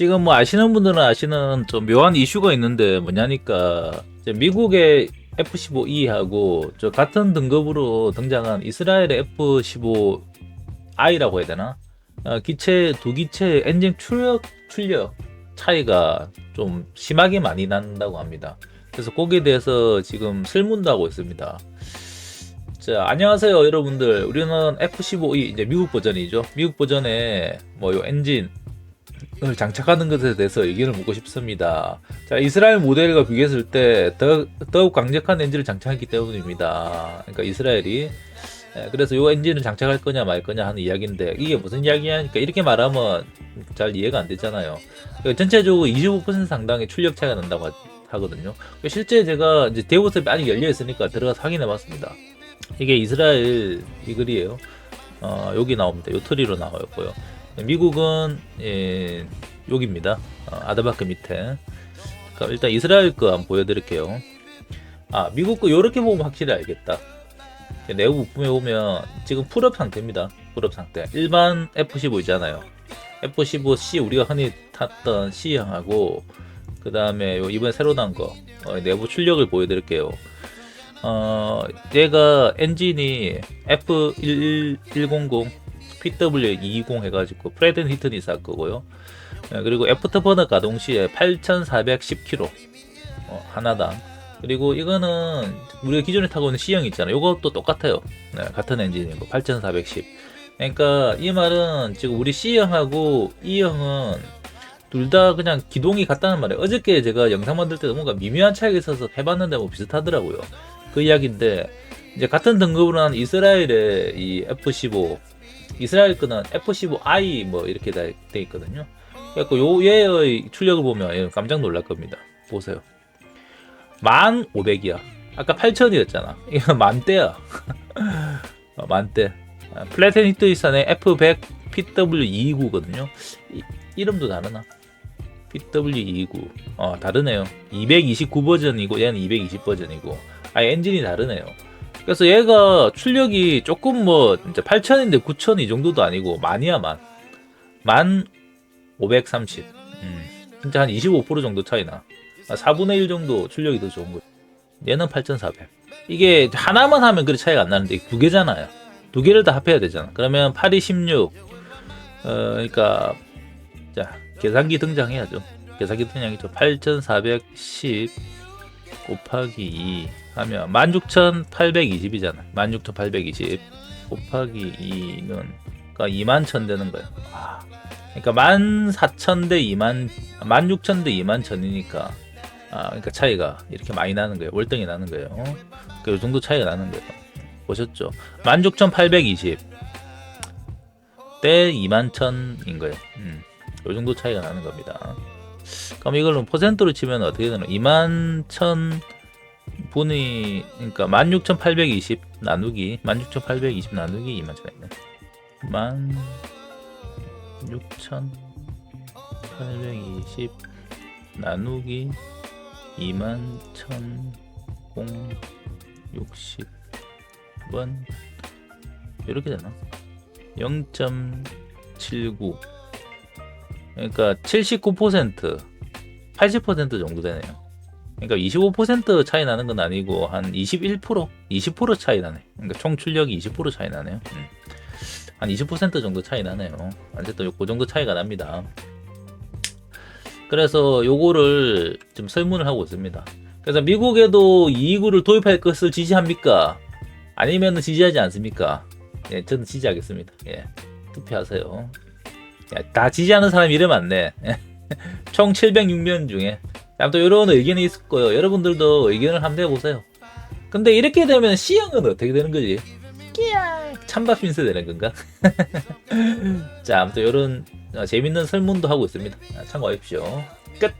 지금 뭐 아시는 분들은 아시는 좀 묘한 이슈가 있는데 뭐냐니까 미국의 F-15E하고 저 같은 등급으로 등장한 이스라엘의 F-15I라고 해야 되나? 어, 기체 두 기체 엔진 출력 출력 차이가 좀 심하게 많이 난다고 합니다. 그래서 거기에 대해서 지금 설문도 하고 있습니다. 자, 안녕하세요, 여러분들. 우리는 F-15E, 이제 미국 버전이죠. 미국 버전에 뭐요 엔진 을 장착하는 것에 대해서 의견을 묻고 싶습니다. 자, 이스라엘 모델과 비교했을 때 더, 더욱 강력한 엔진을 장착했기 때문입니다. 그러니까 이스라엘이 예, 그래서 요 엔진을 장착할 거냐 말 거냐 하는 이야기인데 이게 무슨 이야기냐니까 이렇게 말하면 잘 이해가 안 되잖아요. 그러니까 전체적으로 25% 상당의 출력 차이가 난다고 하- 하거든요. 그러니까 실제 제가 이제 대우습이 아직 열려 있으니까 들어가서 확인해 봤습니다. 이게 이스라엘 이 글이에요. 어, 여기 나옵니다. 요 트리로 나와 있고요. 미국은 예, 여기입니다. 어, 아드바크 밑에. 그럼 일단 이스라엘 거 한번 보여드릴게요. 아 미국 거 요렇게 보면 확실히 알겠다. 내부 부품에 보면 지금 풀업 상태입니다. 풀업 상태. 일반 F15 있잖아요. F15C 우리가 흔히 탔던 C형하고 그 다음에 이번에 새로 나온 거 어, 내부 출력을 보여드릴게요. 어, 얘가 엔진이 F11100 PW220 해가지고 프레드 히튼이 쌀 거고요. 예, 그리고 애프터버너 가동 시에 8,410km 어, 하나당. 그리고 이거는 우리가 기존에 타고 있는 C형 있잖아요. 이것도 똑같아요. 네, 같은 엔진이고 8,410. 그러니까 이 말은 지금 우리 C형하고 E형은 둘 다 그냥 기동이 같다는 말이에요. 어저께 제가 영상 만들 때도 뭔가 미묘한 차이가 있어서 해봤는데 뭐 비슷하더라고요. 그 이야기인데 이제 같은 등급으로 한 이스라엘의 이 F15 이스라엘 거는 F15i 뭐 이렇게 돼 있거든요. 그래서 요 얘의 출력을 보면 깜짝 놀랄 겁니다. 보세요. 1500이야. 아까 8000이었잖아. 이거 만대야. 어, 만대. 아, 플래텐 히트이산의 F100 PW229거든요. 이, 이름도 다르나? PW229. 어, 다르네요. 229 버전이고 얘는 220 버전이고. 아, 엔진이 다르네요. 그래서 얘가 출력이 조금 뭐 이제 8천인데 9천 이 정도도 아니고 만이야 만. 만 530. 음. 진짜 한 25% 정도 차이나. 4분의 1 정도 출력이 더 좋은 거예요. 얘는 8,400. 이게 하나만 하면 그리 차이가 안 나는데 두 개잖아요. 두 개를 다 합해야 되잖아. 그러면 8, 2, 16. 어, 그러니까 자 계산기 등장해야죠. 계산기 등장이죠. 8,410 곱하기 2 하면 16,820이잖아. 16,820 곱하기 2는 그러니까 2만 천 되는 거예요. 아, 그러니까 14,000 대 2만 16,000 대 2만 천이니까 아, 그러니까 차이가 이렇게 많이 나는 거예요. 월등히 나는 거예요. 그 정도 차이가 나는 거예요. 보셨죠? 16,820 대 21,000인 거예요. 음, 요 정도 차이가 나는 겁니다. 그럼 이걸로 퍼센트로 치면 어떻게 되나? 21,000 분이 그러니까 16,820 나누기 16,820 나누기 21,000이네. 16,820 나누기 21,060번 이렇게 되나? 0.79 그러니까 79% 80% 정도 되네요. 그러니까 25% 차이 나는 건 아니고 한 21%, 20% 차이 나네. 그러니까 총 출력이 20% 차이 나네요. 음. 한20% 정도 차이 나네요. 어쨌든 그 정도 차이가 납니다. 그래서 요거를 좀 설문을 하고 있습니다. 그래서 미국에도 229를 도입할 것을 지지합니까? 아니면 지지하지 않습니까? 예, 저는 지지하겠습니다. 예, 투표하세요. 야, 다 지지하는 사람이 이름 많네. 총 706명 중에. 아무튼 이런 의견이 있을 거예요. 여러분들도 의견을 한번 내보세요. 근데 이렇게 되면 C형은 어떻게 되는 거지? 찬밥 신세 되는 건가? 자, 아무튼 이런 재밌는 설문도 하고 있습니다. 참고하십시오. 끝!